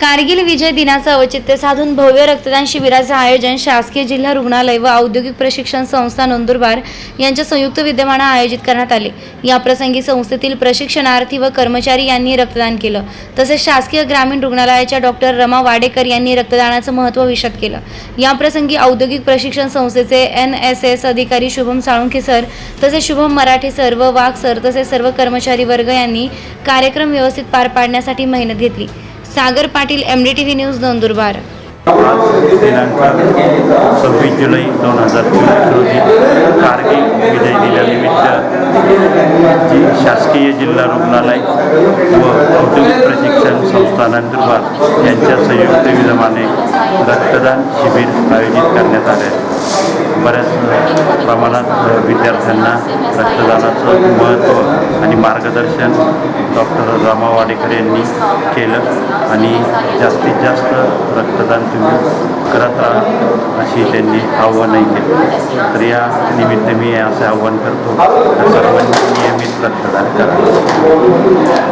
कारगिल विजय दिनाचं औचित्य साधून भव्य रक्तदान शिबिराचं आयोजन शासकीय जिल्हा रुग्णालय व औद्योगिक प्रशिक्षण संस्था नंदुरबार यांच्या संयुक्त विद्यमानं आयोजित करण्यात आले. या प्रसंगी संस्थेतील प्रशिक्षणार्थी व कर्मचारी यांनी रक्तदान केलं. तसेच शासकीय ग्रामीण रुग्णालयाच्या डॉक्टर रमा वाडेकर यांनी रक्तदानाचं महत्त्व विशद केलं. या प्रसंगी औद्योगिक प्रशिक्षण संस्थेचे एन एस एस अधिकारी शुभम साळुंखे सर तसेच शुभम मराठे सर व वाघ सर तसेच सर्व कर्मचारी वर्ग यांनी कार्यक्रम व्यवस्थित पार पाडण्यासाठी मेहनत घेतली. Sagar Patil M D T V news Nandurbar. आज दिनांक सव्वीस जुलै दोन हजार चोवीस रोजी कारगिल विजय दिनानिमित्त जी शासकीय जिल्हा रुग्णालय व औद्योगिक प्रशिक्षण संस्था नंदुरबार यांच्या संयुक्त विद्यमाने रक्तदान शिबिर आयोजित करण्यात आले. बऱ्याच प्रमाणात विद्यार्थ्यांना रक्तदानाचं महत्त्व आणि मार्गदर्शन डॉक्टर रामा वाडेकर यांनी केलं आणि जास्तीत जास्त रक्तदान तुम्ही करत राहा अशी त्यांनी आव्हानही केली. तर या निमित्त मी असं आव्हान करतो सर्वांनी नियमित रक्तदान करा.